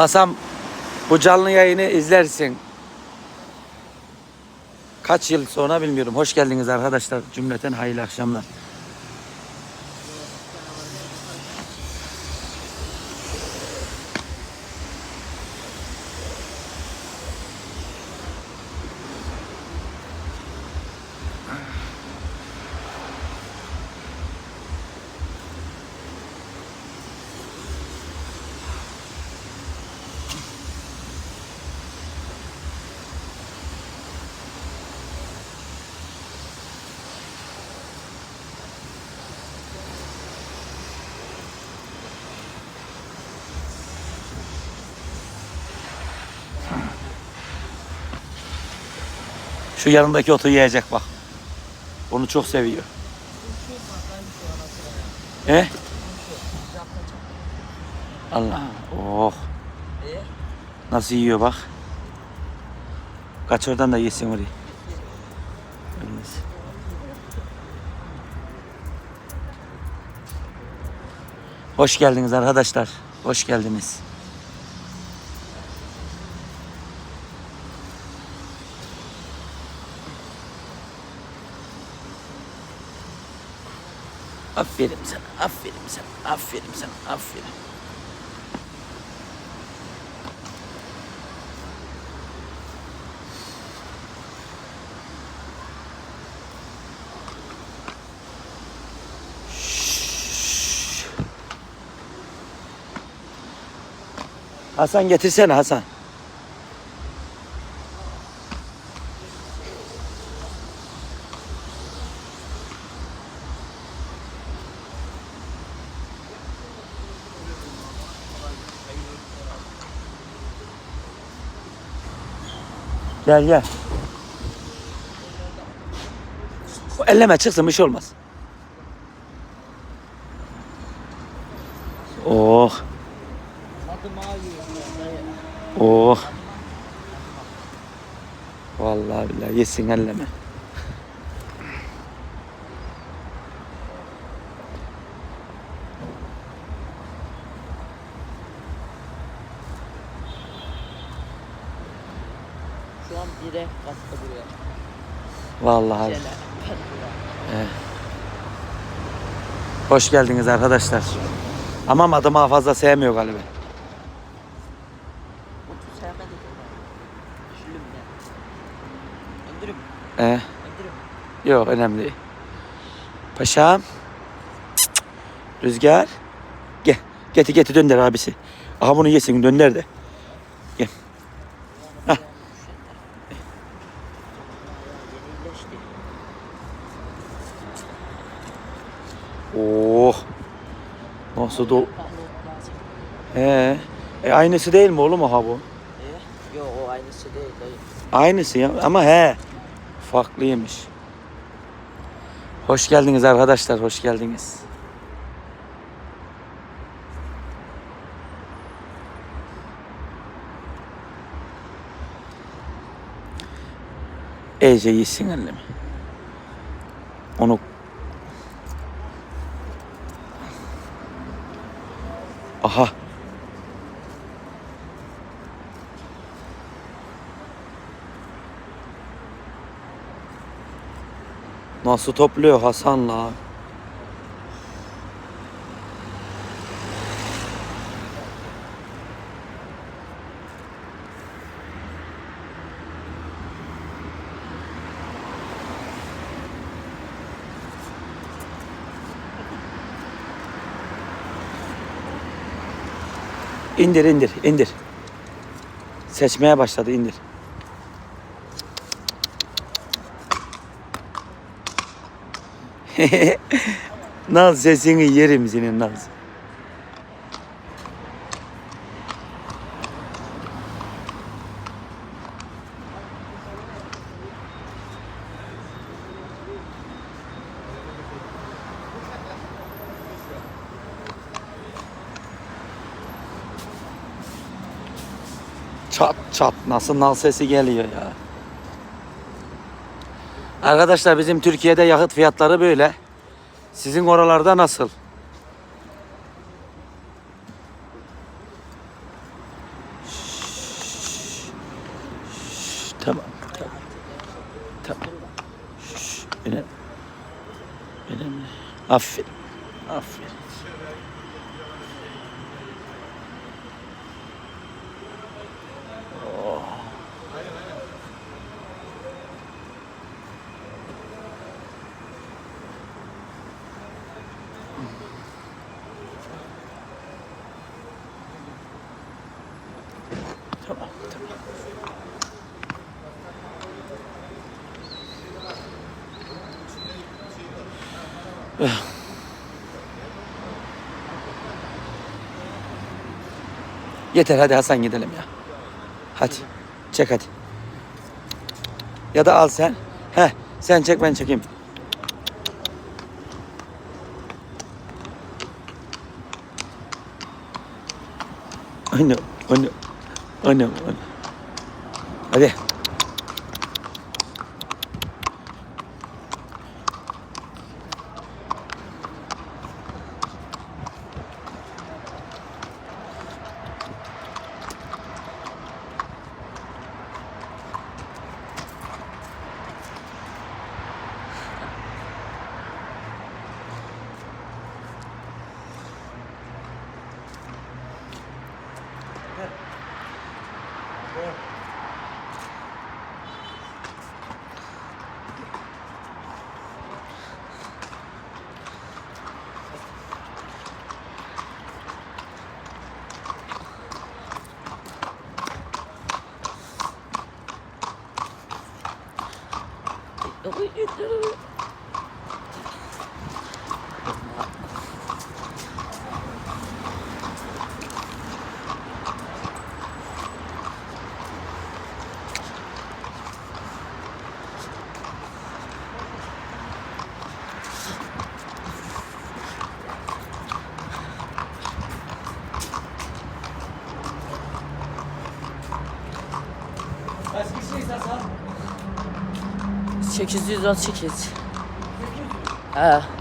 Hasan bu canlı yayını izlersin. Kaç yıl sonra bilmiyorum. Hoş geldiniz arkadaşlar. Cümleten hayırlı akşamlar. Şu yanındaki otu yiyecek bak. Onu çok seviyor. He? Allah. Oh. Nasıl yiyor bak. Kaç oradan da yesin orayı. Ölmez. Hoş geldiniz arkadaşlar. Hoş geldiniz. Aferin sana, aferin sana, aferin sana, aferin. Şşş. Hasan getirsene Hasan. Gel gel. Elleme çıksın bir şey olmaz. Oh. Oh. Vallahi billahi yesin elleme. Bastı buraya. Vallahi. Şöyle. Hoş geldiniz arkadaşlar. Ama adımı fazla sevmiyor galiba. Ee, Öndürüm. yok önemli değil. Paşam. Cık, cık. Rüzgar. Gel. Getir getir dönder abisi. Aha bunu yesin dönder de. Oh. Nasıl do... Kahve lazım. He. E, aynısı değil mi oğlum aha bu? Yok o aynısı değil dayı. Aynısı ya ama he. Farklıymış. Hoş geldiniz arkadaşlar, hoş geldiniz. Ece yesin annem. Onu Aha. Nasıl topluyor Hasan'la? İndir indir indir. Seçmeye başladı indir. Naz sesini yerim senin Naz. çat çat nasıl nal sesi geliyor ya. Arkadaşlar bizim Türkiye'de yakıt fiyatları böyle. Sizin oralarda nasıl? Tamam. Tamam. Tamam. Benim. Benim. Aferin. Aferin. Yeter hadi Hasan gidelim ya. Hadi. Çek hadi. Ya da al sen. He, sen çek ben çekeyim. Anne, anne, anne, anne. Hadi. Kaç kişiyiz Hasan? 818. Ha.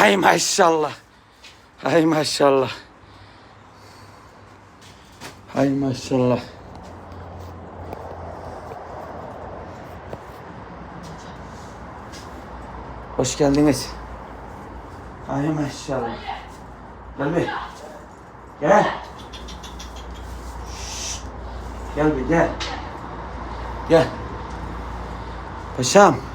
Ay maşallah. Ay maşallah. Ay maşallah. Hoş geldiniz. Ay maşallah. Gel bir. Gel. Şşt. Gel bir gel. Gel. Paşam.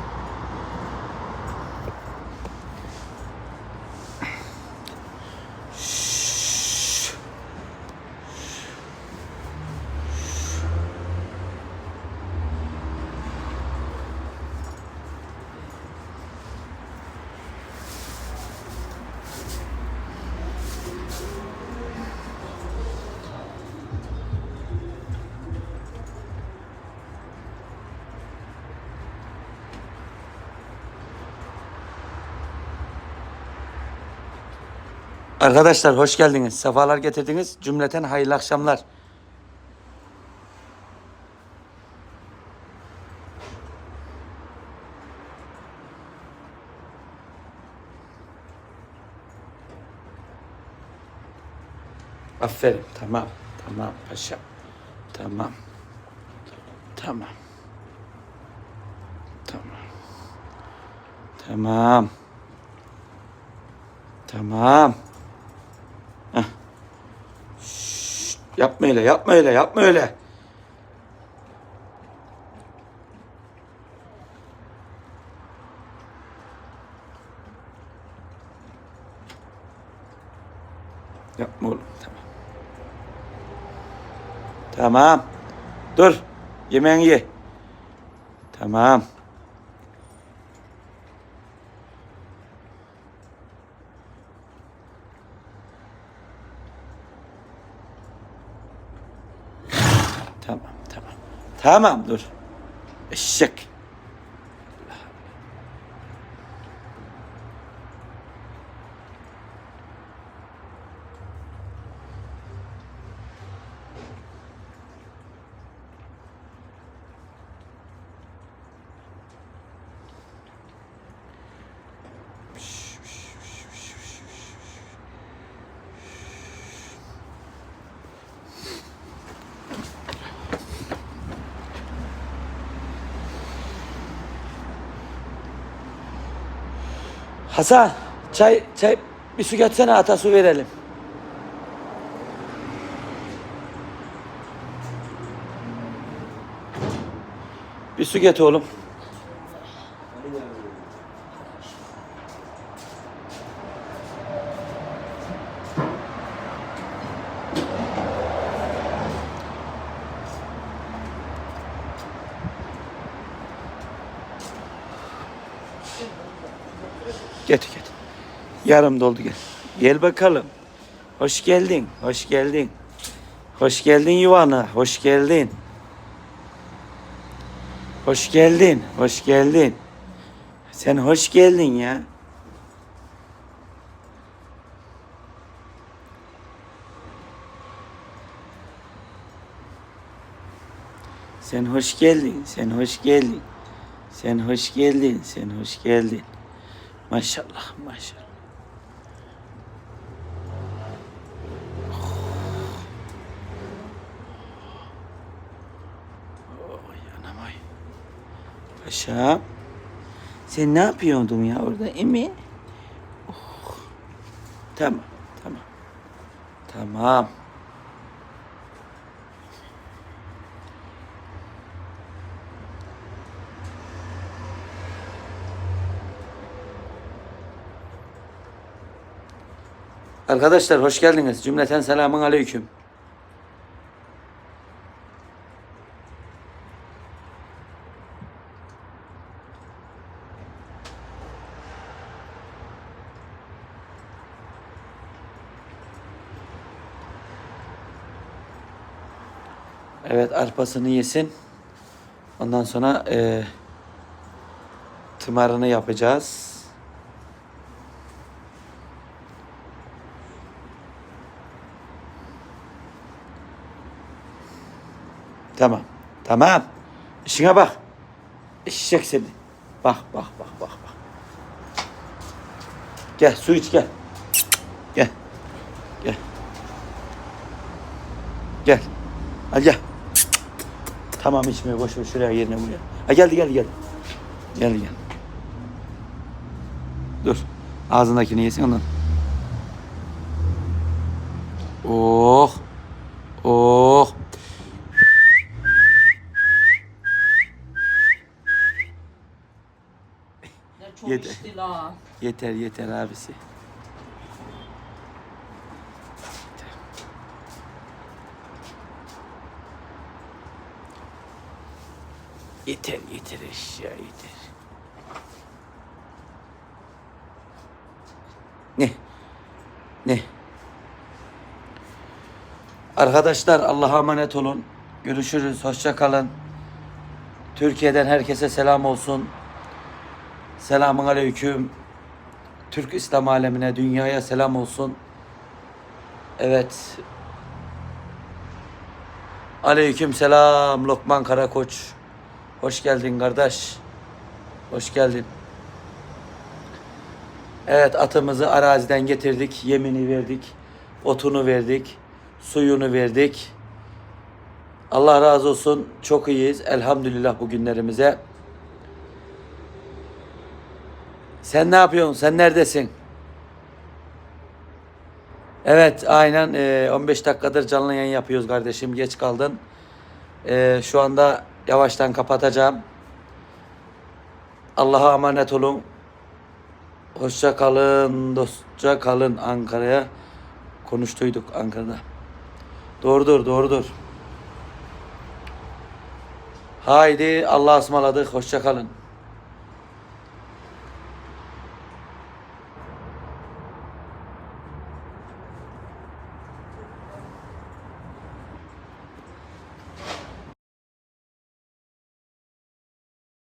Arkadaşlar hoş geldiniz. Sefalar getirdiniz. Cümleten hayırlı akşamlar. Aferin. Tamam. Tamam paşam. Tamam. Tamam. Tamam. Tamam. Tamam. Heh. Şşt, yapma öyle, yapma öyle, yapma öyle. Yapma oğlum, tamam. Tamam. Dur. Yemeğini ye. Tamam. Tamam dur. Eşek. Hasan çay çay bir su getirsene ata su verelim. Bir su get oğlum. Yarım doldu gel. Gel bakalım. Hoş geldin. Hoş geldin. Hoş geldin yuvana. Hoş geldin. Hoş geldin. Hoş geldin. Sen hoş geldin ya. Sen hoş geldin. Sen hoş geldin. Sen hoş geldin. Sen hoş geldin. Maşallah maşallah. Paşam. Sen ne yapıyordun ya orada Emi? Oh. Tamam tamam. Tamam. Arkadaşlar hoş geldiniz. Cümleten selamun aleyküm. Evet arpasını yesin. Ondan sonra eee tımarını yapacağız. Tamam. Tamam. İşine bak. Eşek seni. Bak bak bak bak bak. Gel su iç gel. Gel. Gel. Gel. Al gel. Tamam içmiyor. Boş ver şuraya yerine buraya. Ha geldi geldi geldi. Geldi gel. Dur. Ağzındakini yesin ondan. Oh. Oh. Çok içti la. Yeter yeter abisi. Yeter yeter eşya yeter. Ne? Ne? Arkadaşlar Allah'a emanet olun. Görüşürüz. Hoşça kalın. Türkiye'den herkese selam olsun. Selamun aleyküm. Türk İslam alemine, dünyaya selam olsun. Evet. Aleyküm selam Lokman Karakoç. Hoş geldin kardeş. Hoş geldin. Evet atımızı araziden getirdik. Yemini verdik. Otunu verdik. Suyunu verdik. Allah razı olsun. Çok iyiyiz. Elhamdülillah bugünlerimize. Sen ne yapıyorsun? Sen neredesin? Evet, aynen e, 15 dakikadır canlı yayın yapıyoruz kardeşim. Geç kaldın. E, şu anda yavaştan kapatacağım. Allah'a emanet olun. Hoşça kalın, dostça kalın Ankara'ya. Konuştuyduk Ankara'da. Doğrudur, doğrudur. Haydi Allah'a ısmarladık. Hoşça kalın.